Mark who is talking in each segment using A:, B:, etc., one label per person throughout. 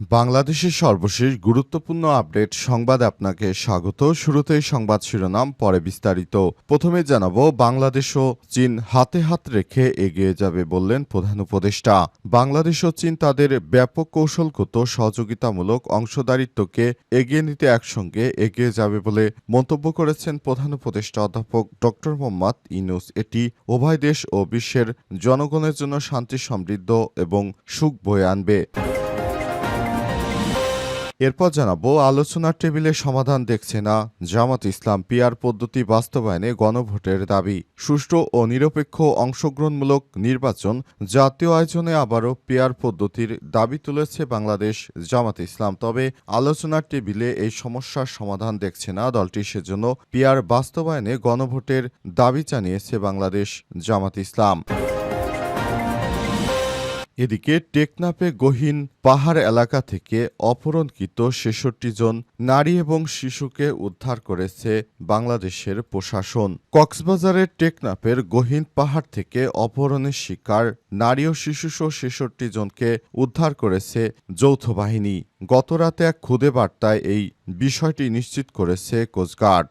A: বাংলাদেশের সর্বশেষ গুরুত্বপূর্ণ আপডেট সংবাদ আপনাকে স্বাগত। শুরুতেই সংবাদ শিরোনাম, পরে বিস্তারিত। প্রথমে জানাব, বাংলাদেশ ও চীন হাতে হাত রেখে এগিয়ে যাবে বললেন প্রধান উপদেষ্টা। বাংলাদেশ ও চীন তাদের ব্যাপক কৌশলগত সহযোগিতামূলক অংশদারিত্বকে এগিয়ে নিতে একসঙ্গে এগিয়ে যাবে বলে মন্তব্য করেছেন প্রধান উপদেষ্টা অধ্যাপক ড মোহাম্মদ ইনুস এটি উভয় দেশ ও বিশ্বের জনগণের জন্য শান্তি সমৃদ্ধ এবং সুখ বয়ে আনবে। এরপর জানাব, আলোচনার টেবিলে সমাধান দেখছে না জামাত ইসলাম পিয়ার পদ্ধতি বাস্তবায়নে গণভোটের দাবি। সুষ্ঠু ও নিরপেক্ষ অংশগ্রহণমূলক নির্বাচন জাতীয় আয়োজনে আবারও পেয়ার পদ্ধতির দাবি তুলেছে বাংলাদেশ জামাত ইসলাম। তবে আলোচনার টেবিলে এই সমস্যার সমাধান দেখছে না দলটি, সেজন্য পিয়ার বাস্তবায়নে গণভোটের দাবি জানিয়েছে বাংলাদেশ জামাত ইসলাম। এদিকে টেকনাপে গহীন পাহাড় এলাকা থেকে অপহরণকৃত ছেষট্টি জন নারী এবং শিশুকে উদ্ধার করেছে বাংলাদেশের প্রশাসন। কক্সবাজারের টেকনাপের গহীন পাহাড় থেকে অপহরণের শিকার নারী ও শিশুসহ ছেষট্টি জনকে উদ্ধার করেছে যৌথ বাহিনী। গতরাতে এক খুদে বার্তায় এই বিষয়টি নিশ্চিত করেছে কোস্টগার্ড।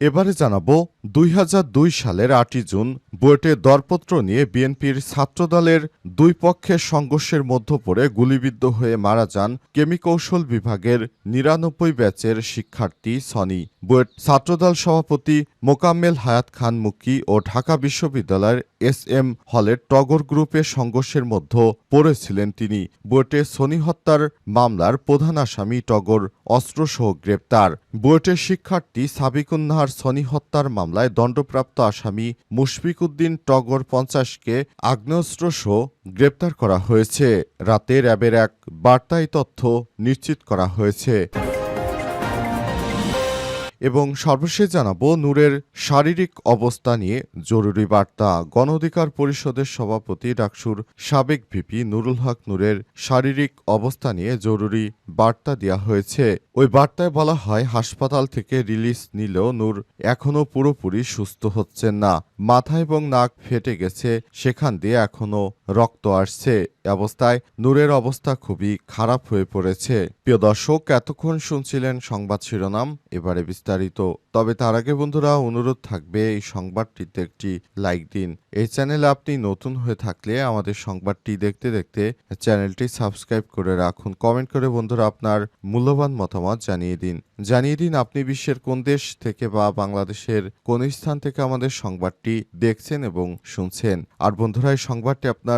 A: এবারে জানাব দুই হাজার দুই সালের আটই জুন বুয়েটে দরপত্র নিয়ে বিএনপির ছাত্রদলের দুই পক্ষের সংঘর্ষের মধ্য পড়ে গুলিবিদ্ধ হয়ে মারা যান কেমিকৌশল বিভাগের নিরানব্বই ব্যাচের শিক্ষার্থী সনি। বুয়েট ছাত্রদল সভাপতি মোকাম্মেল হায়াত খান মুকি ও ঢাকা বিশ্ববিদ্যালয়ের এস এম হলের টগর গ্রুপের সংঘর্ষের মধ্যে পড়েছিলেন তিনি। বুয়েটে সনি হত্যার মামলার প্রধান আসামি টগর অস্ত্রসহ গ্রেপ্তার। বুয়েটের শিক্ষার্থী সাবিকুন্নাহার সনি হত্যার মামলায় দণ্ডপ্রাপ্ত আসামি মুশফিক উদ্দিন টগর পঞ্চাশকে আগ্নেয়াস্ত্রসহ গ্রেপ্তার করা হয়েছে। রাতে র্যাবের এক বার্তায় তথ্য নিশ্চিত করা হয়েছে। এবং সর্বশেষ জানাব, নূরের শারীরিক অবস্থা নিয়ে জরুরি বার্তা। গণ অধিকার পরিষদের সভাপতি ডাকসুর সাবেক ভিপি নুরুল হক নূরের শারীরিক অবস্থা নিয়ে জরুরি বার্তা দেওয়া হয়েছে। ওই বার্তায় বলা হয়, হাসপাতাল থেকে রিলিজ নিলেও নূর এখনও পুরোপুরি সুস্থ হচ্ছেন না। মাথা এবং নাক ফেটে গেছে, সেখান দিয়ে এখনও রক্ত আসছে। অবস্থায় নূরের অবস্থা খুবই খারাপ হয়ে পড়েছে। প্রিয় দর্শক, এতক্ষণ শুনছিলেন সংবাদ শিরোনাম, এবারে বিস্তারিত। তবে তার আগে বন্ধুরা, অনুরোধ থাকবে এই সংবাদটিতে একটি লাইক দিন। এই চ্যানেলে আপনি নতুন হয়ে থাকলে আমাদের সংবাদটি দেখতে দেখতে চ্যানেলটি সাবস্ক্রাইব করে রাখুন। কমেন্ট করে বন্ধুরা আপনার মূল্যবান মতামত জানিয়ে দিন। জানিয়ে দিন আপনি বিশ্বের কোন দেশ থেকে বা বাংলাদেশের কোন স্থান থেকে আমাদের সংবাদটি দেখছেন এবং শুনছেন। আর বন্ধুরা, এই সংবাদটি আপনার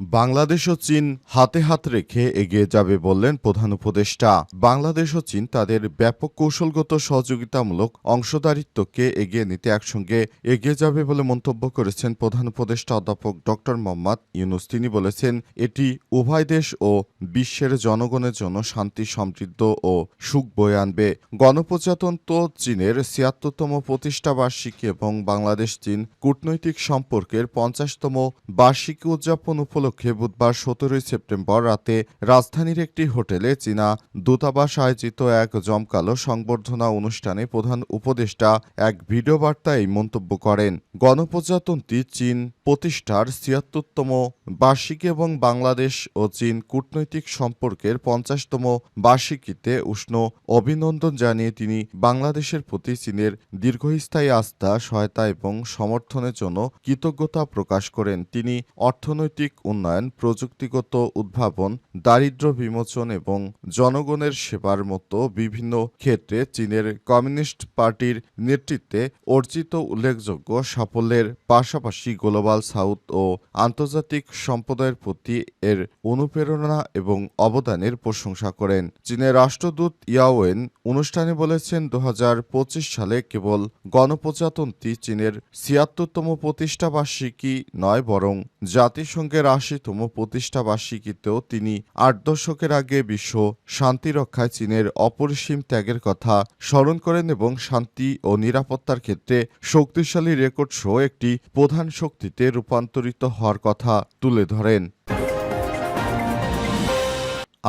A: বাংলাদেশ ও চীন হাতে হাত রেখে এগিয়ে যাবে বললেন প্রধান উপদেষ্টা। বাংলাদেশ ও চীন তাদের ব্যাপক কৌশলগত সহযোগিতামূলক অংশদারিত্বকে এগিয়ে নিতে একসঙ্গে এগিয়ে যাবে বলে মন্তব্য করেছেন প্রধান উপদেষ্টা অধ্যাপক ড মোহাম্মদ ইউনুস। তিনি বলেছেন, এটি উভয় দেশ ও বিশ্বের জনগণের জন্য শান্তি, সমৃদ্ধ ও সুখ বয়ে আনবে। গণপ্রজাতন্ত্র চীনের ছিয়াত্তরতম প্রতিষ্ঠা বার্ষিকী এবং বাংলাদেশ চীন কূটনৈতিক সম্পর্কের পঞ্চাশতম বার্ষিকী উদযাপন উপলক্ষে বুধবার সতেরোই সেপ্টেম্বর রাতে রাজধানীর একটি হোটেলে চীনা দূতাবাস আয়োজিত এক জমকালো সংবর্ধনা অনুষ্ঠানে প্রধান উপদেষ্টা এক ভিডিও বার্তায় মন্তব্য করেন। গণপ্রজাতন্ত্রী চীন প্রতিষ্ঠার ছিয়াত্তরতম বার্ষিকী এবং বাংলাদেশ ও চীন কূটনৈতিক সম্পর্কের পঞ্চাশতম বার্ষিকীতে উষ্ণ অভিনন্দন জানিয়ে তিনি বাংলাদেশের প্রতি চীনের দীর্ঘস্থায়ী আস্থা, সহায়তা এবং সমর্থনের জন্য কৃতজ্ঞতা প্রকাশ করেন। তিনি অর্থনৈতিক উন্নয়ন, প্রযুক্তিগত উদ্ভাবন দারিদ্র্য বিমোচন এবং জনগণের সেবার মতো বিভিন্ন ক্ষেত্রে চীনের কমিউনিস্ট পার্টির নেতৃত্বে অর্জিত উল্লেখযোগ্য সাফল্যের পাশাপাশি গ্লোবাল সাউথ ও আন্তর্জাতিক সম্প্রদায়ের প্রতি এর অনুপ্রেরণা এবং অবদানের প্রশংসা করেন। চীনের রাষ্ট্রদূত ইয়াওয়েন অনুষ্ঠানে বলেছেন দু হাজার পঁচিশ সালে কেবল গণপ্রজাতন্ত্রী চীনের ছিয়াত্তরতম প্রতিষ্ঠাবার্ষিকী নয়, বরং জাতিসংঘের আশিতম প্রতিষ্ঠা বার্ষিকীতেও তিনি আট দশকের আগে বিশ্ব শান্তি রক্ষায় চীনের অপরিসীম ত্যাগের কথা স্মরণ করেন এবং শান্তি ও নিরাপত্তার ক্ষেত্রে শক্তিশালী রেকর্ড সহ একটি প্রধান শক্তিতে রূপান্তরিত হওয়ার কথা তুলে ধরেন।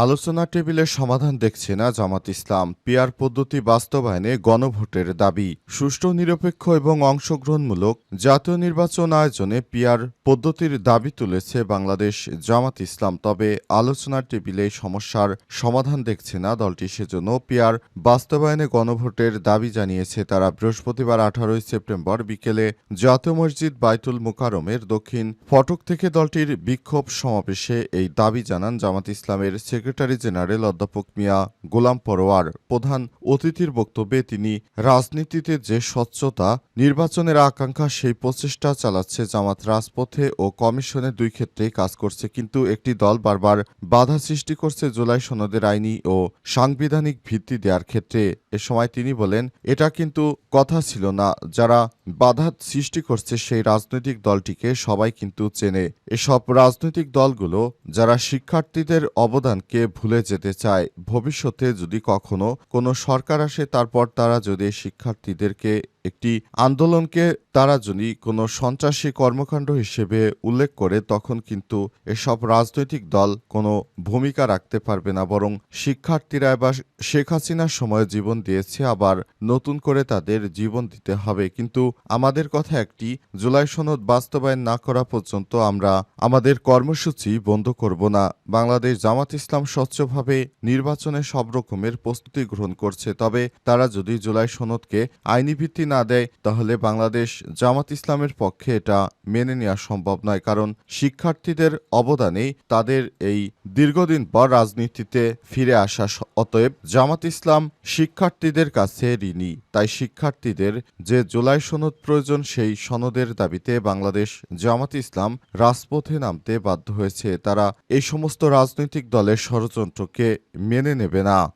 A: আলোচনা টেবিলে সমাধান দেখছে না জামাত ইসলাম। পিয়ার পদ্ধতি বাস্তবায়নে গণভোটের দাবি। সুষ্ঠু, নিরপেক্ষ এবং অংশগ্রহণমূলক জাতীয় নির্বাচন আয়োজনে পিয়ার পদ্ধতির দাবি তুলেছে বাংলাদেশ জামাত ইসলাম। তবে আলোচনা টেবিলে সমস্যার সমাধান দেখছে না দলটি। সেজন্য পিয়ার বাস্তবায়নে গণভোটের দাবি জানিয়েছে তারা। বৃহস্পতিবার আঠারোই সেপ্টেম্বর বিকেলে জাতীয় মসজিদ বাইতুল মোকারমের দক্ষিণ ফটক থেকে দলটির বিক্ষোভ সমাবেশে এই দাবি জানান জামাত ইসলামের জেনারেল অধ্যাপক মিয়া গোলাম পরোয়ার প্রধান অতিথির বক্তব্যে তিনি, রাজনীতিতে যে স্বচ্ছতা, নির্বাচনের আকাঙ্ক্ষা সেই প্রচেষ্টা চালাচ্ছে জামাত রাজপথে ও কমিশনে দুই ক্ষেত্রেই কাজ করছে। কিন্তু একটি দল বারবার বাধা সৃষ্টি করছে জুলাই সনদের আইনি ও সাংবিধানিক ভিত্তি দেওয়ার ক্ষেত্রে। এ সময় তিনি বলেন, এটা কিন্তু কথা ছিল না। যারা বাধা সৃষ্টি করছে সেই রাজনৈতিক দলটিকে সবাই কিন্তু চেনে। এসব রাজনৈতিক দলগুলো যারা শিক্ষার্থীদের অবদানকে ভুলে যেতে চায়, ভবিষ্যতে যদি কখনো কোনো সরকার আসে, তারপর তারা যদি শিক্ষার্থীদেরকে একটি আন্দোলনকে তারা যদি কোনো সন্ত্রাসী কর্মকাণ্ড হিসেবে উল্লেখ করে, তখন কিন্তু এসব রাজনৈতিক দল কোনো ভূমিকা রাখতে পারবে না, বরং শিক্ষার্থীরা এবার শেখ হাসিনার সময় জীবন দিয়েছে, আবার নতুন করে তাদের জীবন দিতে হবে। কিন্তু আমাদের কথা একটি, জুলাই সনদ বাস্তবায়ন না করা পর্যন্ত আমরা আমাদের কর্মসূচি বন্ধ করব না। বাংলাদেশ জামাত ইসলাম স্বচ্ছভাবে নির্বাচনে সব রকমের প্রস্তুতি গ্রহণ করছে, তবে তারা যদি জুলাই সনদকে আইনি ভিত্তি না দেয়, তাহলে বাংলাদেশ জামাত ইসলামের পক্ষে এটা মেনে নেওয়া সম্ভব নয়। কারণ শিক্ষার্থীদের অবদানেই তাদের এই দীর্ঘদিন পর রাজনীতিতে ফিরে আসা অতএব জামাত ইসলাম শিক্ষার্থীদের কাছে ঋণী। তাই শিক্ষার্থীদের যে জুলাই সনদ প্রয়োজন, সেই সনদের দাবিতে বাংলাদেশ জামাত ইসলাম রাজপথে নামতে বাধ্য হয়েছে। তারা এই সমস্ত রাজনৈতিক দলের ষড়যন্ত্রকে মেনে নেবে না।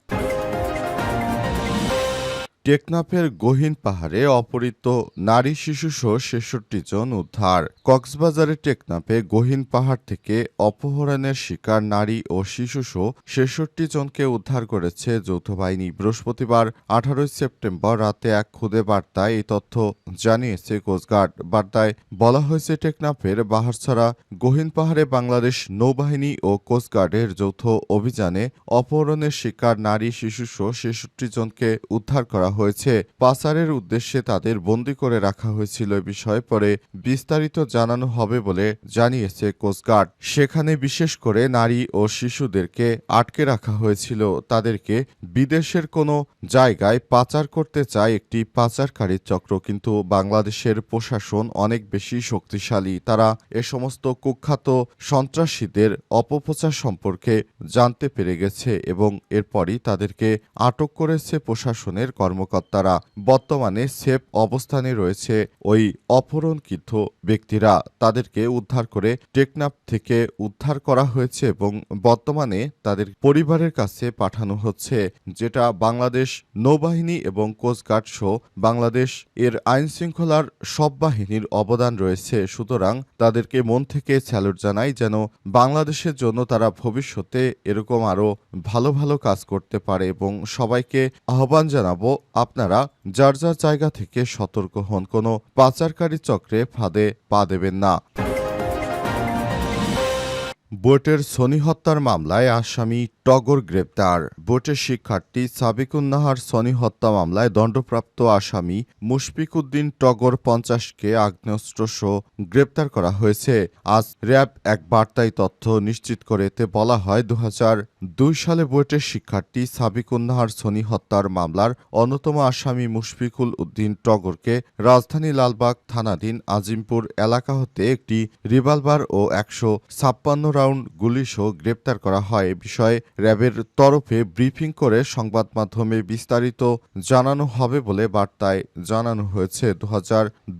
A: টেকনাফের গহীন পাহাড়ে অপহৃত নারী শিশুসহ ছেষট্টি জন উদ্ধার। কক্সবাজারের টেকনাফে গহীন পাহাড় থেকে অপহরণের শিকার নারী ও শিশুসহ ছেষট্টি জনকে উদ্ধার করেছে যৌথ বাহিনী। বৃহস্পতিবার, আঠারোই সেপ্টেম্বর রাতে এক খুদে বার্তায় এই তথ্য জানিয়েছে কোস্টগার্ড বার্তায় বলা হয়েছে, টেকনাফের বাহারছড়া গহীন পাহাড়ে বাংলাদেশ নৌবাহিনী ও কোস্টগার্ডের যৌথ অভিযানে অপহরণের শিকার নারী শিশুসহ ছেষট্টি জনকে উদ্ধার করা হয়েছে। পাচারের উদ্দেশ্যে তাদের বন্দী করে রাখা হয়েছিল বিষয়ে পরে বিস্তারিত জানানো হবে বলে জানিয়েছে কোস্টগার্ড সেখানে বিশেষ করে নারী ও শিশুদেরকে আটকে রাখা হয়েছিল। তাদেরকে বিদেশের কোনো জায়গায় পাচার করতে চায় একটি পাচারকারী চক্র, কিন্তু বাংলাদেশের প্রশাসন অনেক বেশি শক্তিশালী। তারা এ সমস্ত কুখ্যাত সন্ত্রাসীদের অপপ্রচার সম্পর্কে জানতে পেরে গেছে এবং এরপরই তাদেরকে আটক করেছে প্রশাসনের কর্মকর্তারা বর্তমানে সেফ অবস্থানে রয়েছে ওই অপহরণকৃত ব্যক্তিরা। তাদেরকে উদ্ধার করে টেকনাফ থেকে উদ্ধার করা হয়েছে এবং বর্তমানে তাদের পরিবারের কাছে পাঠানো হচ্ছে, যেটা বাংলাদেশ নৌবাহিনী এবং কোস্টগার্ড সহ বাংলাদেশ এর আইন শৃঙ্খলার সব বাহিনীর অবদান রয়েছে। সুতরাং তাদেরকে মন থেকে স্যালুট জানাই যেন বাংলাদেশের জন্য তারা ভবিষ্যতে এরকম আরও ভালো ভালো কাজ করতে পারে এবং সবাইকে আহ্বান জানাব আপনারা যার যার জায়গা থেকে সতর্ক হন কোনো পাচারকারী চক্রে ফাঁদে পা দেবেন না। বুয়েটের সনি হত্যার মামলায় আসামি টগর গ্রেপ্তার। বুয়েটের শিক্ষার্থী সাবিকুন্নাহার সনি হত্যা মামলায় দণ্ডপ্রাপ্ত আসামি মুশফিকুদ্দিন টগর পঞ্চাশকে আগ্নেয়াস্ত্রসহ গ্রেপ্তার করা হয়েছে। আজ র্যাব এক বার্তায় তথ্য নিশ্চিত করে এতে বলা হয় দু দুই সালে বুয়েটের শিক্ষার্থী সাবিকুন্নাহার সনি হত্যার মামলার অন্যতম আসামি মুশফিকুল উদ্দিন টগরকে রাজধানী লালবাগ থানাধীন আজিমপুর এলাকা হতে একটি রিভলভার ও একশো ছাপ্পান্ন রাউন্ড গুলিসহ গ্রেপ্তার করা হয়। এ বিষয়ে র্যাবের তরফে ব্রিফিং করে সংবাদ মাধ্যমে বিস্তারিত জানানো হবে বলে বার্তায় জানানো হয়েছে।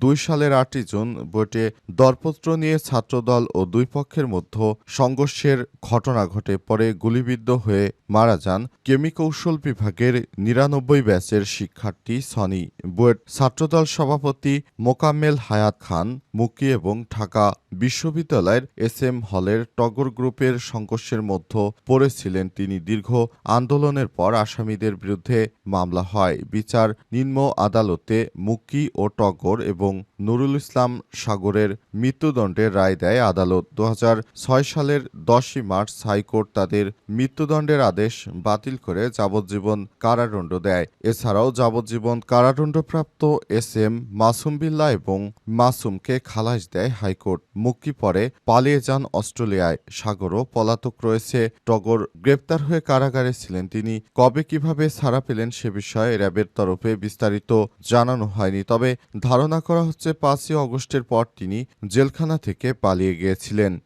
A: দু সালের আটই জুন বুয়েটে দরপত্র নিয়ে ছাত্রদল ও দুই পক্ষের মধ্যে সংঘর্ষের ঘটনা ঘটে। পরে গুলিবিদ্ধ হয়ে মারা যান কেমিকৌশল বিভাগের নিরানব্বই ব্যাচের শিক্ষার্থী সনি বুয়েট। ছাত্রদল সভাপতি মোকাম্মেল হায়াত খান মুকি এবং ঢাকা বিশ্ববিদ্যালয়ের এস এম হলের টগর গ্রুপের সংঘর্ষের মধ্যে পড়েছিলেন তিনি। দীর্ঘ আন্দোলনের পর আসামিদের বিরুদ্ধে মামলা হয়। বিচার নিম্ন আদালতে মুক্কি ও টগর এবং নুরুল ইসলাম সাগরের মৃত্যুদণ্ডের রায় দেয় আদালত। দু হাজার ছয় সালের দশই মার্চ হাইকোর্ট তাদের মৃত্যুদণ্ডের আদেশ বাতিল করে যাবজ্জীবন কারাদণ্ড দেয়। এছাড়াও যাবজ্জীবন কারাদণ্ডপ্রাপ্ত এস এম মাসুম বিল্লাহ এবং মাসুমকে খালাস দেয় হাইকোর্ট। মুক্তি পরে পালিয়ে যান অস্ট্রেলিয়ায়। সাগরও পলাতক রয়েছে। টগর গ্রেপ্তার হয়ে কারাগারে ছিলেন তিনি। কবে কীভাবে ছাড়া পেলেন সে বিষয়ে র্যাবের তরফে বিস্তারিত জানানো হয়নি, তবে ধারণা করা হচ্ছে পাঁচই অগস্টের পর তিনি জেলখানা থেকে পালিয়ে গিয়েছিলেন।